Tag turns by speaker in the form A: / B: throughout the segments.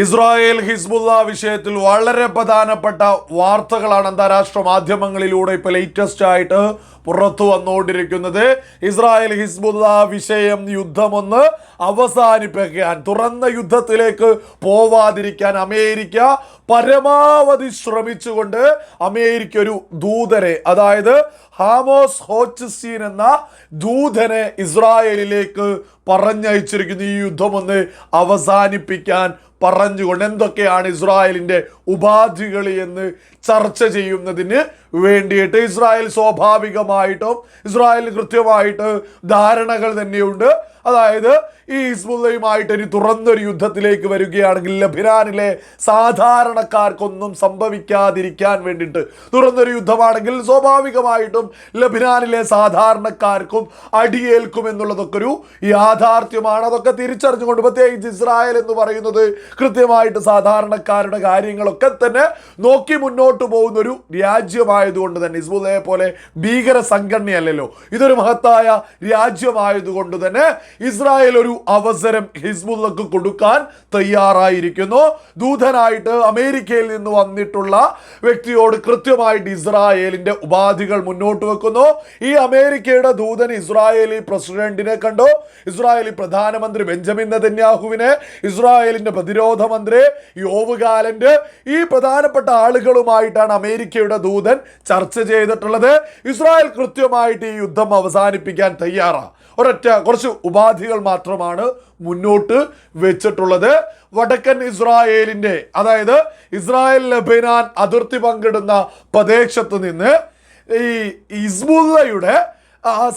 A: Israel Hezbollah വിഷയത്തിൽ വളരെ പ്രധാനപ്പെട്ട വാർത്തകളാണ് അന്താരാഷ്ട്ര മാധ്യമങ്ങളിലൂടെ ഇപ്പോൾ ലേറ്റസ്റ്റ് ആയിട്ട് പുറത്തു വന്നുകൊണ്ടിരിക്കുന്നത്. ഇസ്രായേൽ ഹിസ്ബുല്ല വിഷയം യുദ്ധമൊന്ന് അവസാനിപ്പിക്കാൻ തുറന്ന യുദ്ധത്തിലേക്ക് പോവാതിരിക്കാൻ അമേരിക്ക പരമാവധി ശ്രമിച്ചുകൊണ്ട് അമേരിക്ക ഒരു ദൂതരെ അതായത് ഹാമോസ് ഹോച്ചസീൻ എന്ന ദൂതനെ ഇസ്രായേലിലേക്ക് പറഞ്ഞയച്ചിരിക്കുന്നു. ഈ യുദ്ധമൊന്ന് അവസാനിപ്പിക്കാൻ പറഞ്ഞുകൊണ്ട് എന്തൊക്കെയാണ് ഇസ്രായേലിന്റെ ഉപാധികൾ എന്ന് ചർച്ച ചെയ്യുന്നതിന് വേണ്ടിയിട്ട് ഇസ്രായേൽ സ്വാഭാവികമായിട്ടും ഇസ്രായേലിന് കൃത്യമായിട്ട് ധാരണകൾ തന്നെയുണ്ട്. അതായത് ഈ ഹിസ്ബുള്ളയുമായിട്ട് ഇനി തുറന്നൊരു യുദ്ധത്തിലേക്ക് വരികയാണെങ്കിൽ ലഭിരാനിലെ സാധാരണക്കാർക്കൊന്നും സംഭവിക്കാതിരിക്കാൻ വേണ്ടിയിട്ട് തുറന്നൊരു യുദ്ധമാണെങ്കിൽ സ്വാഭാവികമായിട്ടും ലഭിരാനിലെ സാധാരണക്കാർക്കും അടിയേൽക്കും എന്നുള്ളതൊക്കെ ഒരു യാഥാർത്ഥ്യമാണ്. അതൊക്കെ തിരിച്ചറിഞ്ഞുകൊണ്ട് പ്രത്യേകിച്ച് ഇസ്രായേൽ എന്ന് പറയുന്നത് കൃത്യമായിട്ട് സാധാരണക്കാരുടെ കാര്യങ്ങളൊക്കെ തന്നെ നോക്കി മുന്നോട്ട് പോകുന്ന ഒരു രാജ്യമായതുകൊണ്ട് തന്നെ ഹിസ്ബുള്ളയെ പോലെ ഭീകര സംഘടനയല്ലല്ലോ ഇതൊരു മഹത്തായ രാജ്യമായതുകൊണ്ട് തന്നെ ഇസ്രായേൽ ഒരു അവസരം ഹിസ്ബുള്ളക്ക് കൊടുക്കാൻ തയ്യാറായിരിക്കുന്നു. ദൂതനായിട്ട് അമേരിക്കയിൽ നിന്ന് വന്നിട്ടുള്ള വ്യക്തിയോട് കൃത്യമായിട്ട് ഇസ്രായേലിന്റെ ഉപാധികൾ മുന്നോട്ട് വെക്കുന്നു. ഈ അമേരിക്കയുടെ ദൂതൻ ഇസ്രായേലി പ്രസിഡന്റിനെ കണ്ടു. ഇസ്രായേലി പ്രധാനമന്ത്രി ബെഞ്ചമിൻ നെതന്യാഹുവിനെ ഇസ്രായേലിന്റെ പ്രതിരോധ മന്ത്രി യോവ് ഗാലന്റ് ഈ പ്രധാനപ്പെട്ട ആളുകളുമായിട്ടാണ് അമേരിക്കയുടെ ദൂതൻ ചർച്ച ചെയ്തിട്ടുള്ളത്. ഇസ്രായേൽ കൃത്യമായിട്ട് ഈ യുദ്ധം അവസാനിപ്പിക്കാൻ തയ്യാറാണ്. ഒരൊറ്റ കുറച്ച് ഉപാധികൾ മാത്രമാണ് മുന്നോട്ട് വെച്ചിട്ടുള്ളത്. വടക്കൻ ഇസ്രായേലിന്റെ അതായത് ഇസ്രായേൽ ലബനാൻ അതിർത്തി പങ്കിടുന്ന പ്രദേശത്ത് നിന്ന് ഈ ഇസ്ബുല്ലയുടെ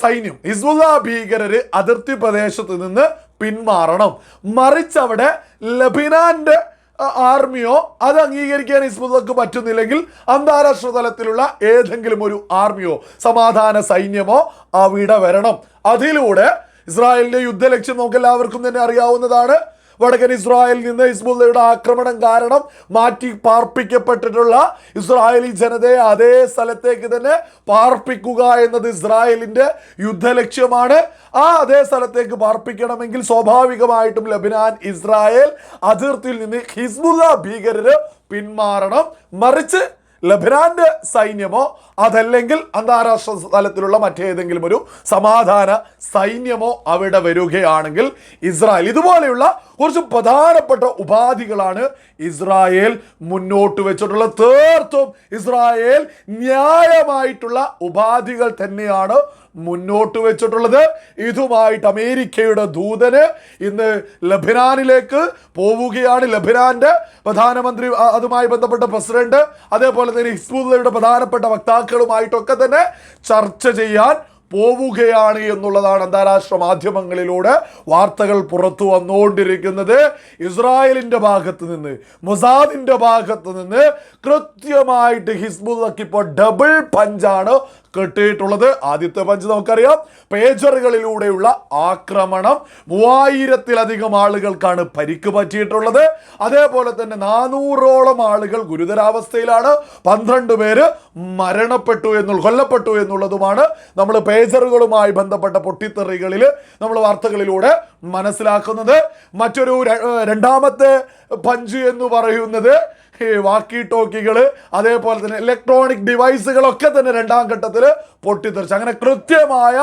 A: സൈന്യം ഇസ്ബുല്ല ഭീകരര് അതിർത്തി പ്രദേശത്ത് നിന്ന് പിന്മാറണം. മറിച്ച് അവിടെ ലബിനാന്റെ ആർമിയോ അത് അംഗീകരിക്കാൻ ഹിസ്ബുള്ളക്ക് പറ്റുന്നില്ലെങ്കിൽ അന്താരാഷ്ട്ര തലത്തിലുള്ള ഏതെങ്കിലും ഒരു ആർമിയോ സമാധാന സൈന്യമോ അവിടെ വരണം. അതിലൂടെ ഇസ്രായേലിന്റെ യുദ്ധലക്ഷ്യം നമുക്ക് എല്ലാവർക്കും തന്നെ അറിയാവുന്നതാണ്. വടക്കൻ ഇസ്രായേലിൽ നിന്ന് ഹിസ്ബുല്ലയുടെ ആക്രമണം കാരണം മാറ്റി പാർപ്പിക്കപ്പെട്ടിട്ടുള്ള ഇസ്രായേലി ജനതയെ അതേ സ്ഥലത്തേക്ക് തന്നെ പാർപ്പിക്കുക എന്നത് ഇസ്രായേലിന്റെ യുദ്ധലക്ഷ്യമാണ്. ആ അതേ സ്ഥലത്തേക്ക് പാർപ്പിക്കണമെങ്കിൽ സ്വാഭാവികമായിട്ടും ലബിനാൻ ഇസ്രായേൽ അതിർത്തിയിൽ നിന്ന് ഹിസ്ബുല്ല ഭീകരർ പിന്മാറണം. മറിച്ച് ലബനാന്റെ സൈന്യമോ അതല്ലെങ്കിൽ അന്താരാഷ്ട്ര തലത്തിലുള്ള മറ്റേതെങ്കിലും ഒരു സമാധാന സൈന്യമോ അവിടെ വരികയാണെങ്കിൽ ഇസ്രായേൽ ഇതുപോലെയുള്ള കുറച്ച് പ്രധാനപ്പെട്ട ഉപാധികളാണ് ഇസ്രായേൽ മുന്നോട്ട് വെച്ചിട്ടുള്ളത്. തീർത്തും ഇസ്രായേൽ ന്യായമായിട്ടുള്ള ഉപാധികൾ തന്നെയാണ് മുന്നോട്ട് വെച്ചിട്ടുള്ളത്. ഇതുമായിട്ട് അമേരിക്കയുടെ ദൂതന് ഇന്ന് ലബിനാനിലേക്ക് പോവുകയാണ് ലബിനാന്റെ പ്രധാനമന്ത്രി അതുമായി ബന്ധപ്പെട്ട പ്രസിഡന്റ് അതേപോലെ തന്നെ ഹിസ്ബുള്ളയുടെ പ്രധാനപ്പെട്ട വക്താക്കളുമായിട്ടൊക്കെ തന്നെ ചർച്ച ചെയ്യാൻ പോവുകയാണ് എന്നുള്ളതാണ് അന്താരാഷ്ട്ര മാധ്യമങ്ങളിലൂടെ വാർത്തകൾ പുറത്തു വന്നുകൊണ്ടിരിക്കുന്നത്. ഇസ്രായേലിന്റെ ഭാഗത്ത് നിന്ന് മൊസാദിന്റെ ഭാഗത്ത് നിന്ന് കൃത്യമായിട്ട് ഹിസ്ബുള്ളക്ക് ഡബിൾ പഞ്ചാണ് കിട്ടിയിട്ടുള്ളത്. ആദ്യത്തെ പഞ്ച് നമുക്കറിയാം. പേജറുകളിലൂടെയുള്ള ആക്രമണം. മൂവായിരത്തിലധികം ആളുകൾക്കാണ് പരിക്ക് പറ്റിയിട്ടുള്ളത്. അതേപോലെ തന്നെ നാനൂറോളം ആളുകൾ ഗുരുതരാവസ്ഥയിലാണ്. പന്ത്രണ്ട് പേര് മരണപ്പെട്ടു എന്നുള്ള കൊല്ലപ്പെട്ടു എന്നുള്ളതുമാണ് നമ്മൾ പേജറുകളുമായി ബന്ധപ്പെട്ട പൊട്ടിത്തെറികളിൽ നമ്മൾ വാർത്തകളിലൂടെ മനസ്സിലാക്കുന്നത്. മറ്റൊരു രണ്ടാമത്തെ പഞ്ച് എന്ന് പറയുന്നത് ഈ വാക്കി ടോക്കികൾ അതേപോലെ തന്നെ ഇലക്ട്രോണിക് ഡിവൈസുകളൊക്കെ തന്നെ രണ്ടാം ഘട്ടത്തിൽ പൊട്ടിത്തെറിച്ചു. അങ്ങനെ കൃത്യമായ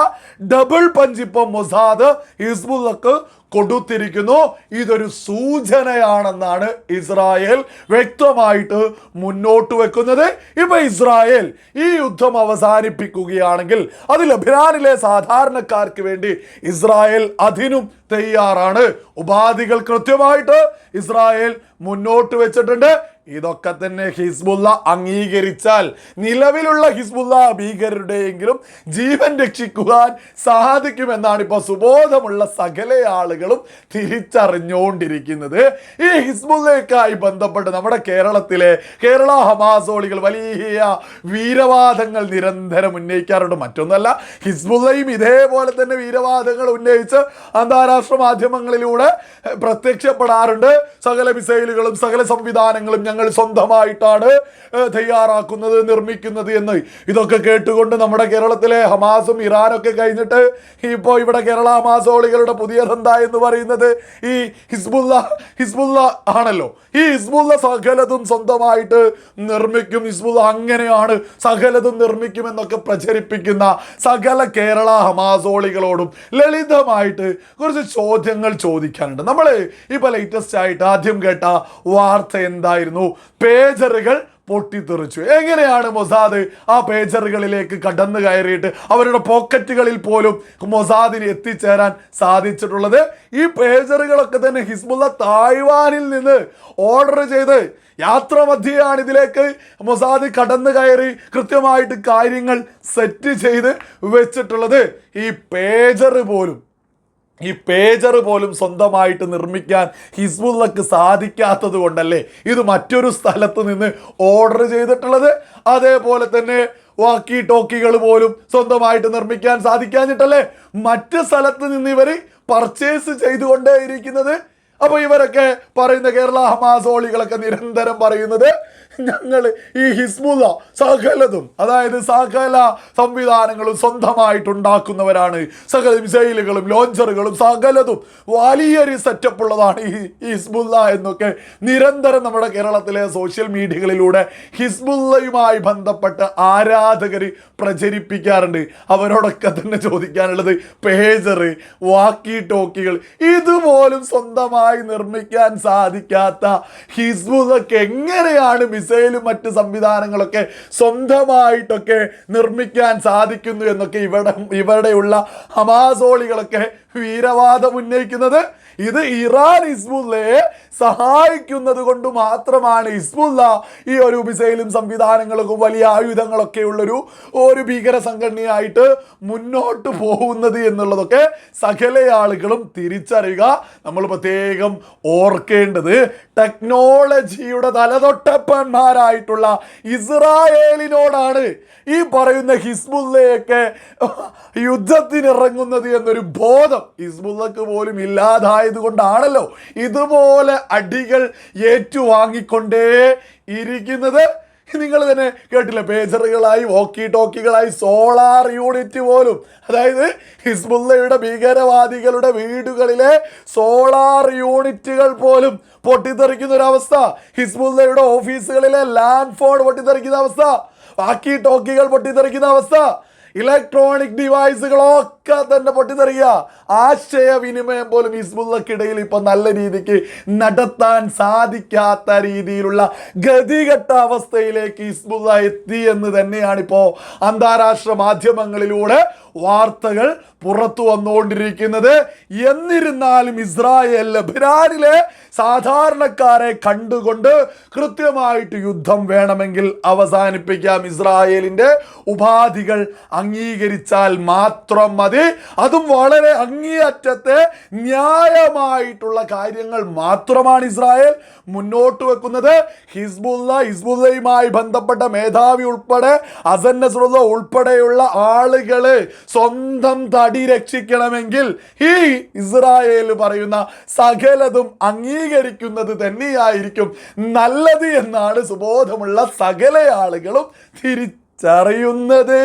A: ഡബിൾ പഞ്ച് ഇപ്പം മൊസാദ് ഹിസ്ബുള്ളക്ക് കൊടുത്തിരിക്കുന്നു. ഇതൊരു സൂചനയാണെന്നാണ് ഇസ്രായേൽ വ്യക്തമായിട്ട് മുന്നോട്ട് വെക്കുന്നത്. ഇപ്പൊ ഇസ്രായേൽ ഈ യുദ്ധം അവസാനിപ്പിക്കുകയാണെങ്കിൽ അത് ലബനാനിലെ സാധാരണക്കാർക്ക് വേണ്ടി ഇസ്രായേൽ അതിനും തയ്യാറാണ്. ഉപാധികൾ കൃത്യമായിട്ട് ഇസ്രായേൽ മുന്നോട്ട് വെച്ചിട്ടുണ്ട്. ഇതൊക്കെ തന്നെ ഹിസ്ബുല്ല അംഗീകരിച്ചാൽ നിലവിലുള്ള ഹിസ്ബുല്ല ഭീകരരുടെയെങ്കിലും ജീവൻ രക്ഷിക്കുവാൻ സാധിക്കുമെന്നാണ് ഇപ്പോൾ സുബോധമുള്ള സകല ആളുകളും തിരിച്ചറിഞ്ഞുകൊണ്ടിരിക്കുന്നത് ഈ ഹിസ്ബുല്ലയ്ക്കായി ബന്ധപ്പെട്ട് നമ്മുടെ കേരളത്തിലെ കേരള ഹമാസോളികൾ വലിയ വീരവാദങ്ങൾ നിരന്തരം ഉന്നയിക്കാറുണ്ട്. മറ്റൊന്നല്ല ഹിസ്ബുല്ലയും ഇതേപോലെ തന്നെ വീരവാദങ്ങൾ ഉന്നയിച്ച് അന്താരാഷ്ട്ര മാധ്യമങ്ങളിലൂടെ പ്രത്യക്ഷപ്പെടാറുണ്ട്. സകല മിസൈലുകളും സകല സംവിധാനങ്ങളും ഞങ്ങൾ സ്വന്തമായിട്ടാണ് തയ്യാറാക്കുന്നത് നിർമ്മിക്കുന്നത് എന്ന്. ഇതൊക്കെ കേട്ടുകൊണ്ട് നമ്മുടെ കേരളത്തിലെ ഹമാസും ഇറാനൊക്കെ കഴിഞ്ഞിട്ട് ഇപ്പോൾ ഇവിടെ കേരള ഹമാസോളികളുടെ പുതിയതെന്താ എന്ന് പറയുന്നത്? ഈ ഹിസ്ബുല്ല ഹിസ്ബുല്ല ആണല്ലോ. ഈ ഹിസ്ബുല്ല സകലതും സ്വന്തമായിട്ട് നിർമ്മിക്കും. ഹിസ്ബുല്ല അങ്ങനെയാണ് സകലതും നിർമ്മിക്കുമെന്നൊക്കെ പ്രചരിപ്പിക്കുന്ന സകല കേരള ഹമാസോളികളോടും ലളിതമായിട്ട് കുറച്ച് ചോദ്യങ്ങൾ ചോദിക്കാനുണ്ട്. നമ്മൾ ഇപ്പോൾ ലേറ്റസ്റ്റ് ആയിട്ട് ആദ്യം കേട്ട വാർത്ത എന്തായിരുന്നു? പേജറുകൾ പൊട്ടിത്തെറിച്ചു. എങ്ങനെയാണ് മൊസാദ് ആ പേജറുകളിലേക്ക് കടന്നു കയറിയിട്ട് അവരുടെ പോക്കറ്റുകളിൽ പോലും മൊസാദിന് എത്തിച്ചേരാൻ സാധിച്ചിട്ടുള്ളത്? ഈ പേജറുകളൊക്കെ തന്നെ ഹിസ്ബുള്ള തായ്വാനിൽ നിന്ന് ഓർഡർ ചെയ്ത് യാത്ര മധ്യയാണ് ഇതിലേക്ക് മൊസാദ് കടന്നു കയറി കൃത്യമായിട്ട് കാര്യങ്ങൾ സെറ്റ് ചെയ്ത് വെച്ചിട്ടുള്ളത്. ഈ പേജർ പോലും ഈ പേജർ പോലും സ്വന്തമായിട്ട് നിർമ്മിക്കാൻ ഹിസ്ബുള്ളക്ക് സാധിക്കാത്തത് കൊണ്ടല്ലേ ഇത് മറ്റൊരു സ്ഥലത്ത് നിന്ന് ഓർഡർ ചെയ്തിട്ടുള്ളത്? അതേപോലെ തന്നെ വാക്കി ടോക്കികൾ പോലും സ്വന്തമായിട്ട് നിർമ്മിക്കാൻ സാധിക്കാഞ്ഞിട്ടല്ലേ? മറ്റ് സ്ഥലത്ത് നിന്ന് ഇവർ പർച്ചേസ് ചെയ്തുകൊണ്ടേയിരിക്കുന്നത് അപ്പോൾ ഇവരൊക്കെ പറയുന്ന കേരള ഹമാസോളികളൊക്കെ നിരന്തരം പറയുന്നത് ഞങ്ങൾ ഈ ഹിസ്ബുല സകലതും അതായത് സകല സംവിധാനങ്ങളും സ്വന്തമായിട്ടുണ്ടാക്കുന്നവരാണ്. സകല മിസൈലുകളും ലോഞ്ചറുകളും സകലതും വലിയൊരു സെറ്റപ്പ് ഉള്ളതാണ് ഈ ഹിസ്ബുല്ല എന്നൊക്കെ നിരന്തരം നമ്മുടെ കേരളത്തിലെ സോഷ്യൽ മീഡിയകളിലൂടെ ഹിസ്ബുല്ലയുമായി ബന്ധപ്പെട്ട് ആരാധകർ പ്രചരിപ്പിക്കാറുണ്ട്. അവരോടൊക്കെ തന്നെ ചോദിക്കാനുള്ളത് പേജർ വാക്കി ടോക്കികൾ ഇതുപോലും സ്വന്തമായി നിർമ്മിക്കാൻ സാധിക്കാത്ത ഹിസ്ബുള്ളക്ക് എങ്ങനെയാണ് മിസൈലും മറ്റ് സംവിധാനങ്ങളൊക്കെ സ്വന്തമായിട്ടൊക്കെ നിർമ്മിക്കാൻ സാധിക്കുന്നു എന്നൊക്കെ ഇവിടെ ഇവിടെയുള്ള ഹമാസോളികളൊക്കെ വീരവാദം ഉന്നയിക്കുന്നത്? ഇത് ഇറാൻ ഹിസ്ബുള്ളയെ സഹായിക്കുന്നത് കൊണ്ട് മാത്രമാണ് ഹിസ്ബുള്ള ഈ ഒരു മിസൈലും സംവിധാനങ്ങളൊക്കെ വലിയ ആയുധങ്ങളൊക്കെ ഉള്ളൊരു ഒരു ഭീകര സംഘടനയായിട്ട് മുന്നോട്ട് പോകുന്നത് എന്നുള്ളതൊക്കെ സകല ആളുകളും തിരിച്ചറിയുക. നമ്മൾ പ്രത്യേകം ഓർക്കേണ്ടത് ടെക്നോളജിയുടെ തലതൊട്ടപ്പന്മാരായിട്ടുള്ള ഇസ്രായേലിനോടാണ് ഈ പറയുന്ന ഹിസ്ബുള്ളയൊക്കെ യുദ്ധത്തിനിറങ്ങുന്നത് എന്നൊരു ബോധം ഹിസ്ബുള്ളക്ക് പോലും ഇല്ലാതായത് കൊണ്ടാണല്ലോ ഇതുപോലെ അടികൾ ഏറ്റുവാങ്ങിക്കൊണ്ടേ ഇരിക്കുന്നത്. നിങ്ങൾ തന്നെ കേട്ടില്ല പേജറുകളായി വോക്കി ടോക്കികളായി സോളാർ യൂണിറ്റ് പോലും. അതായത് ഹിസ്ബുള്ളയുടെ ഭീകരവാദികളുടെ വീടുകളിലെ സോളാർ യൂണിറ്റുകൾ പോലും പൊട്ടിത്തെറിക്കുന്ന ഒരു അവസ്ഥ ഹിസ്ബുള്ളയുടെ ഓഫീസുകളിലെ ലാൻഡ് ഫോൺ പൊട്ടിത്തെറിക്കുന്ന അവസ്ഥ വാക്കി ടോക്കികൾ പൊട്ടിത്തെറിക്കുന്ന അവസ്ഥ ഇലക്ട്രോണിക് ഡിവൈസുകളൊക്കെ തന്നെ പൊട്ടിത്തെറിയ ആശയവിനിമയം പോലും ഹിസ്ബുള്ളക്കിടയിൽ ഇപ്പൊ നല്ല രീതിക്ക് നടത്താൻ സാധിക്കാത്ത രീതിയിലുള്ള ഗതികെട്ട അവസ്ഥയിലേക്ക് ഹിസ്ബുള്ള എത്തി എന്ന് തന്നെയാണ് ഇപ്പോൾ അന്താരാഷ്ട്ര മാധ്യമങ്ങളിലൂടെ വാർത്തകൾ പുറത്തു വന്നുകൊണ്ടിരിക്കുന്നത്. എന്നിരുന്നാലും ഇസ്രായേൽ ലബനാനിലെ സാധാരണക്കാരെ കണ്ടുകൊണ്ട് കൃത്യമായിട്ട് യുദ്ധം വേണമെങ്കിൽ അവസാനിപ്പിക്കാം. ഇസ്രായേലിന്റെ ഉപാധികൾ അംഗീകരിച്ചാൽ മാത്രം മതി. അതും വളരെ അങ്ങേയറ്റത്തെ ന്യായമായിട്ടുള്ള കാര്യങ്ങൾ മാത്രമാണ് ഇസ്രായേൽ മുന്നോട്ട് വെക്കുന്നത്. ഹിസ്ബുല്ല ഹിസ്ബുല്ലയുമായി ബന്ധപ്പെട്ട മേധാവി ഉൾപ്പെടെ അസൻ നസ്രുള്ള ഉൾപ്പെടെയുള്ള ആളുകൾ സ്വന്തം തടി രക്ഷിക്കണമെങ്കിൽ ഈ ഇസ്രായേൽ പറയുന്ന സകലതും അംഗീകരിക്കുന്നത് തന്നെയായിരിക്കും നല്ലത് എന്നാണ് സുബോധമുള്ള സകല ആളുകളും തിരിച്ചറിയുന്നത്.